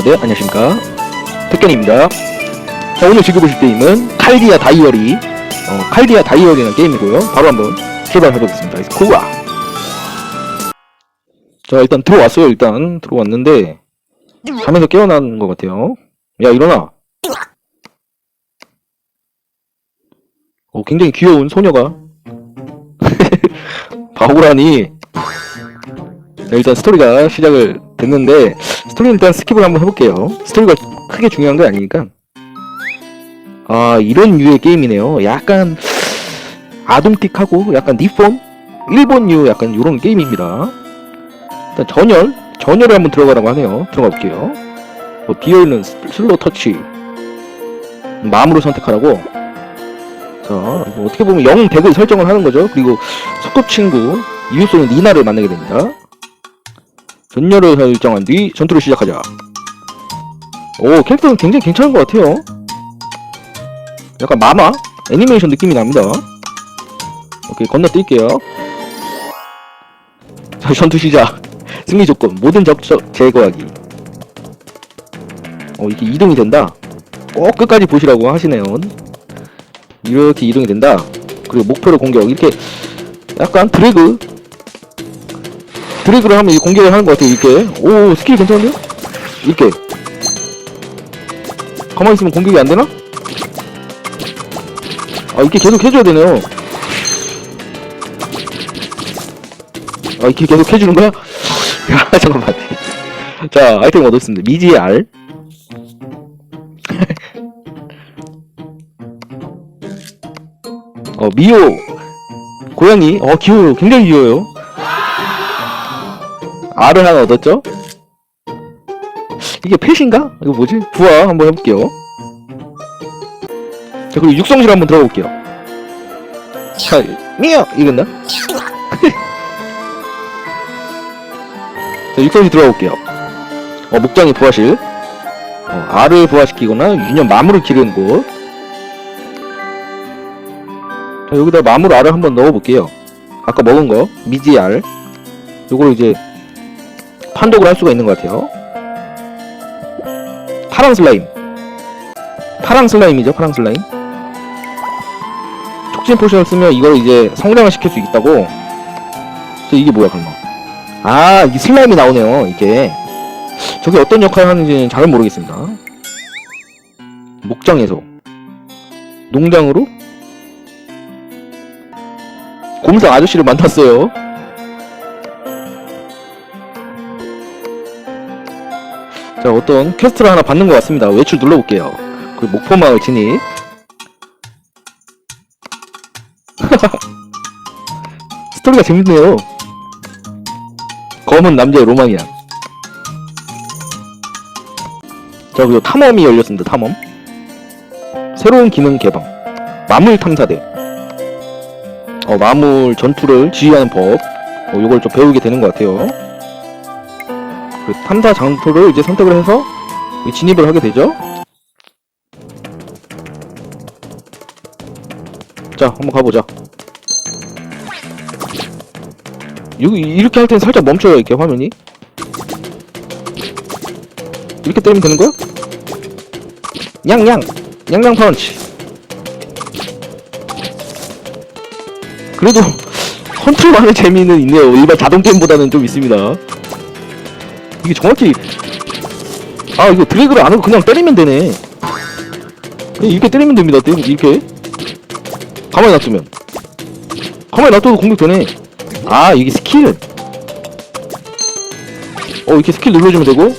아, 네, 안녕하십니까. 특견입니다. 자, 오늘 즐겨보실 게임은 칼디아 다이어리. 어, 칼디아 다이어리라는 게임이고요. 바로 한번 출발해보겠습니다. 고와! 자, 일단 들어왔어요, 일단. 들어왔는데, 잠에서 깨어난 것 같아요. 야, 일어나. 어, 굉장히 귀여운 소녀가. 바오라니. 자, 일단 스토리가 시작을 됐는데, 스토리는 일단 스킵을 한번 해볼게요. 스토리가 크게 중요한 게 아니니까. 아, 이런 류의 게임이네요. 약간, 아동틱하고, 약간 니폰? 일본류 약간 이런 게임입니다. 일단 전열? 전열에 한번 들어가라고 하네요. 들어가 볼게요. 뭐, 비어있는 스- 슬로우 터치. 마음으로 선택하라고. 자, 뭐 어떻게 보면 0, 100을 설정을 하는 거죠. 그리고 소꿉친구, 이웃소는 니나를 만나게 됩니다. 전열을 설정한 뒤 전투를 시작하자. 오, 캐릭터는 굉장히 괜찮은 것 같아요. 약간 마마? 애니메이션 느낌이 납니다. 오케이, 건너뛸게요. 자, 전투 시작. 승리 조건, 모든 적적 제거하기. 어, 이렇게 이동이 된다. 꼭 끝까지 보시라고 하시네요. 이렇게 이동이 된다. 그리고 목표를 공격. 이렇게 약간 드래그. 드래그를 하면 공격을 하는 것 같아요. 이렇게. 오, 스킬 괜찮은데요? 이렇게. 가만히 있으면 공격이 안 되나? 아, 이렇게 계속 해줘야 되네요. 아, 이렇게 계속 해주는 거야? 야, 잠깐만. 자, 아이템 얻었습니다. 미지의 알. 어, 미호. 고양이. 어, 귀여워요. 굉장히 귀여워요. 알을 하나 얻었죠? 이게 펫인가? 이거 뭐지? 부화 한번 해볼게요. 자, 그리고 육성실 한번 들어가 볼게요. 자, 미어! 이겼나? 자, 육성실 들어가 볼게요. 어, 목장이 부화실. 어, 알을 부화시키거나 유년 마물을 기르는 곳. 자, 여기다 마물 알을 한번 넣어볼게요. 아까 먹은 거, 미지 알. 요거를 이제 판독을 할 수가 있는 것 같아요. 파랑 슬라임. 파랑 슬라임이죠, 파랑 슬라임. 촉진 포션을 쓰면 이걸 이제 성장을 시킬 수 있다고. 저 이게 뭐야, 그러면? 아, 이 슬라임이 나오네요, 이게. 저게 어떤 역할을 하는지는 잘 모르겠습니다. 목장에서. 농장으로? 곰상 아저씨를 만났어요. 자, 어떤 퀘스트를 하나 받는 것 같습니다. 외출 눌러볼게요. 그 목포마을 진입. 스토리가 재밌네요. 검은 남자의 로망이야. 자, 그리고 탐험이 열렸습니다. 탐험. 새로운 기능 개방. 마물 탐사대. 어, 마물 전투를 지휘하는 법. 어, 요걸 좀 배우게 되는 것 같아요. 그 탐사 장소를 이제 선택을 해서 진입을 하게 되죠. 자, 한번 가보자. 이렇게 할 때는 살짝 멈춰요, 이렇게 화면이. 이렇게 때리면 되는 거야? 냥냥! 냥냥 펀치! 그래도 컨트롤하는 재미는 있네요. 일반 자동 게임보다는 좀 있습니다. 이게 정확히 아 이거 드래그를 안 하고 그냥 때리면 되네. 그냥 이렇게 때리면 됩니다. 때- 이렇게 가만히 놔두면 가만히 놔둬도 공격 되네. 아 이게 스킬. 어 이렇게 스킬 눌러주면 되고.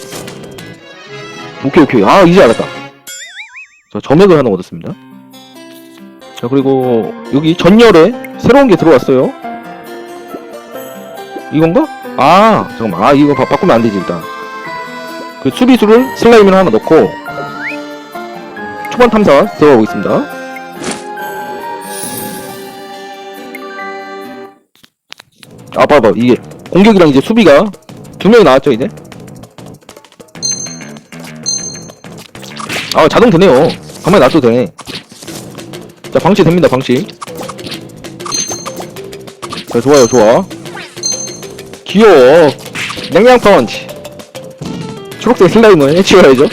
오케이 오케이. 아 이제 알았다. 자 점액을 하나 얻었습니다. 자 그리고 여기 전열에 새로운 게 들어왔어요. 이건가? 아 잠깐만. 아 이거 바, 바꾸면 안 되지 일단. 그 수비수를 슬라임을 하나 넣고 초반 탐사 들어가 보겠습니다. 아 봐봐. 이게 공격이랑 이제 수비가 두 명이 나왔죠 이제? 아 자동 되네요. 가만히 놔둬도 되네. 자 방치 됩니다 방치. 자 좋아요 좋아 귀여워 냉냥 펀치 초록색 슬라임을 해치워야죠.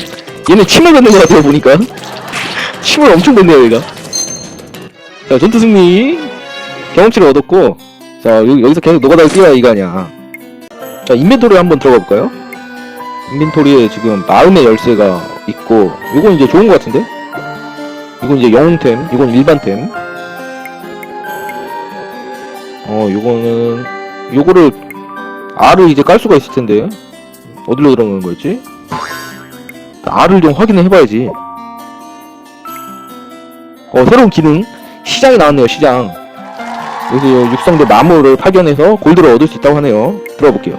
얘는 침을 뱉는 것 같아요, 보니까. 침을 엄청 뱉네요, 얘가. 자, 전투 승리. 경험치를 얻었고, 자, 여기, 여기서 계속 노가다를 뛰어야 이거 아니야. 자, 인벤토리 한번 들어가 볼까요? 인벤토리에 지금 마음의 열쇠가 있고, 이건 이제 좋은 것 같은데? 이건 이제 영웅템, 이건 일반템. 어, 요거는, 요거를, R을 이제 깔 수가 있을 텐데. 어디로 들어가는 거였지? R을 좀 확인을 해봐야지. 어, 새로운 기능. 시장이 나왔네요, 시장. 여기서 육성대 마물을 파견해서 골드를 얻을 수 있다고 하네요. 들어볼게요.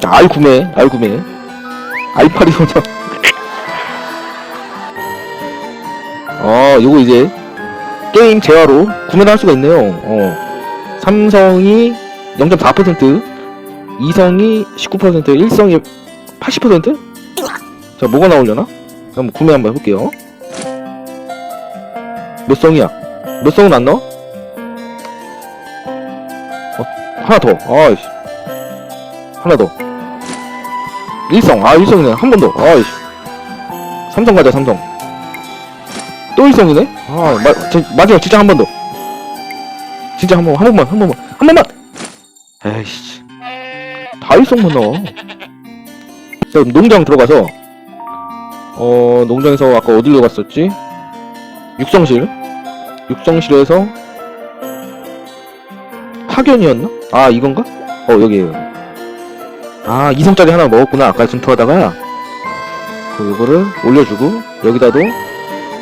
자, R 구매, R 구매. 알파리 소녀. 어, 요거 이제 게임 재화로 구매를 할 수가 있네요. 어. 삼성이 0.4%, 이성이 19%, 일성이 80%? 자, 뭐가 나오려나? 한번 구매 한번 해볼게요. 몇 성이야? 몇 성은 안 넣어? 어, 하나 더. 아이씨. 하나 더. 일성. 아, 일성이네. 한 번 더. 아이씨. 삼성 가자, 삼성. 또 일성이네? 아, 마, 저, 마지막 진짜 한 번 더. 진짜 한 번, 한 번만, 한 번만, 한 번만! 에이씨. 다 일성만 넣어. 자, 농장 들어가서, 어, 농장에서 아까 어디로 갔었지? 육성실. 육성실에서, 파견이었나? 아, 이건가? 어, 여기에요. 아, 2성짜리 하나 먹었구나. 아까 전투하다가. 그, 요거를 올려주고, 여기다도,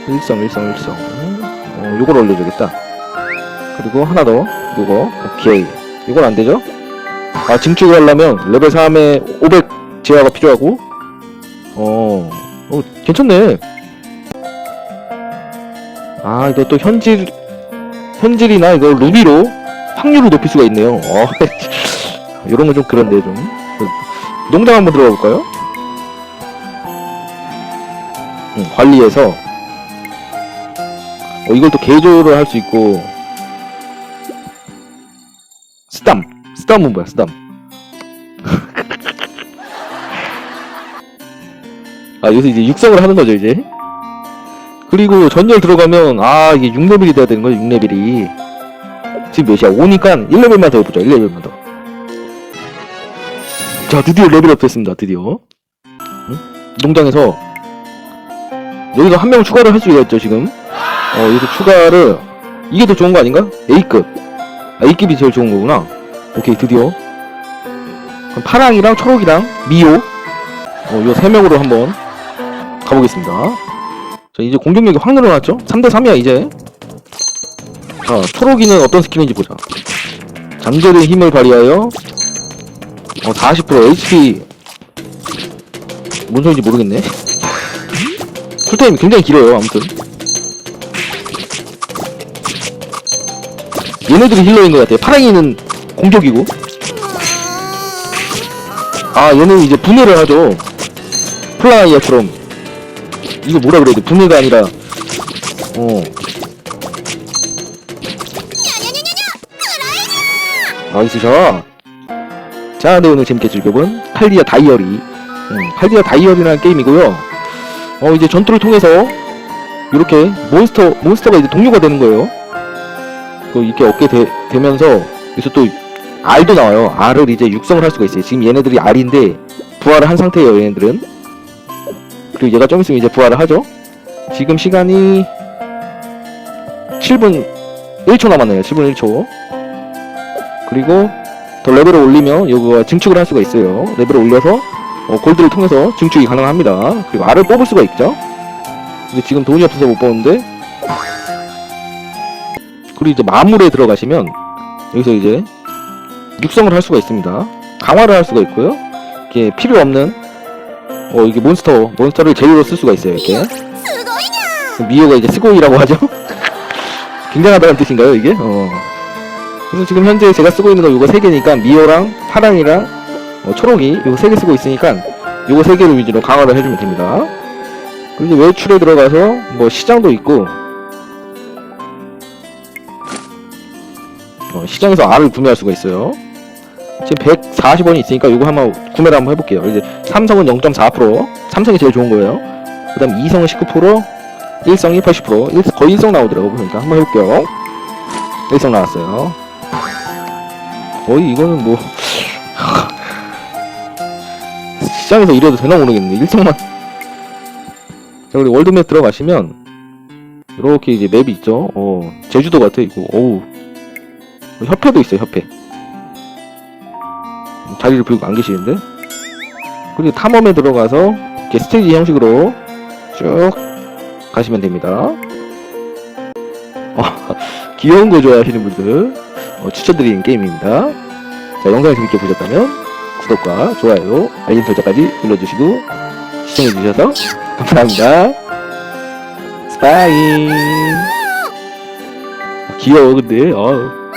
일성, 일성, 일성. 어, 요걸 올려주겠다. 그리고 하나 더. 요거. 오케이. 이건 안 되죠? 아, 증축을 하려면 레벨 3에 500 제어가 필요하고. 어, 어, 괜찮네. 아, 이거 또 현질, 현질이나 이거 루비로 확률을 높일 수가 있네요. 어, 요런 건 좀 그런데 좀. 농장 한번 들어가 볼까요? 음, 관리해서 어, 이걸 또 개조를 할 수 있고. 스담. 스담은 뭐야 스담? 아 여기서 이제 육성을 하는 거죠 이제? 그리고 전열 들어가면 아 이게 6레벨이 돼야 되는 거죠 6레벨이. 지금 몇이야? 5니까 1레벨만 더 해보자 1레벨만 더자 드디어 레벨업 됐습니다 드디어. 응? 농장에서. 여기서 한 명 추가를 할 수가 있죠 지금 어, 여기서 추가를 이게 더 좋은 거 아닌가? A급. 아, A급이 제일 좋은 거구나. 오케이 드디어. 그럼 파랑이랑 초록이랑 미호. 어, 요 세 명으로 한번 가보겠습니다. 자 이제 공격력이 확 늘어났죠? 3대3이야 이제. 자 초록이는 어떤 스킬인지 보자. 잠재의 힘을 발휘하여 어, 40% HP 뭔 소리인지 모르겠네. 쿨타임이 굉장히 길어요 아무튼 얘네들이 힐러인 것 같아요. 파랑이는 공격이고. 아, 얘는 이제 분해를 하죠. 플라이어처럼. 이거 뭐라 그래야 돼? 분해가 아니라, 어. 나이스 샷. 자, 네, 오늘 재밌게 즐겨본 칼디아 다이어리. 음, 칼디아 다이어리라는 게임이고요. 어, 이제 전투를 통해서, 이렇게 몬스터, 몬스터가 이제 동료가 되는 거예요. 그 이렇게 얻게 되, 되면서 여기서 또 R도 나와요. R을 이제 육성을 할 수가 있어요. 지금 얘네들이 R인데 부활을 한 상태예요. 얘네들은. 그리고 얘가 좀 있으면 이제 부활을 하죠. 지금 시간이 7분 1초 남았네요. 7분 1초. 그리고 더 레벨을 올리면 요거 증축을 할 수가 있어요. 레벨을 올려서 어, 골드를 통해서 증축이 가능합니다. 그리고 R을 뽑을 수가 있죠. 근데 지금 돈이 없어서 못 뽑는데 그리고 이제 마물에 들어가시면 여기서 이제 육성을 할 수가 있습니다. 강화를 할 수가 있고요. 이게 필요 없는 어 이게 몬스터 몬스터를 재료로 쓸 수가 있어요. 이렇게 미호가 이제 스고이라고 하죠. 굉장하다는 뜻인가요 이게? 어. 그래서 지금 현재 제가 쓰고 있는 거 요거 세 개니까 미호랑 파랑이랑 어, 초록이 요거 세 개 쓰고 있으니까 요거 세 개를 위주로 강화를 해주면 됩니다. 그리고 외출에 들어가서 뭐 시장도 있고 어, 시장에서 알을 구매할 수가 있어요. 지금 140원이 있으니까 이거 한번 구매를 한번 해볼게요. 이제 삼성은 0.4%, 삼성이 제일 좋은 거예요. 그 다음 이성은 19%, 일성이 80%, 일, 거의 일성 나오더라고 보니까 한번 해볼게요. 일성 나왔어요. 거의 이거는 뭐 시장에서 이래도 되나 모르겠는데 일성만. 자 우리 월드맵 들어가시면 이렇게 이제 맵이 있죠. 어 제주도 같아 이거. 어우 협회도 있어요 협회. 자리를 비우고 안 계시는데? 그리고 탐험에 들어가서 이렇게 스테이지 형식으로 쭉 가시면 됩니다. 어, 귀여운 거 좋아하시는 분들 어, 추천드리는 게임입니다. 자 영상을 재밌게 보셨다면 구독과 좋아요 알림 설정까지 눌러주시고 시청해주셔서 감사합니다. 스파이. 귀여워 근데. 어.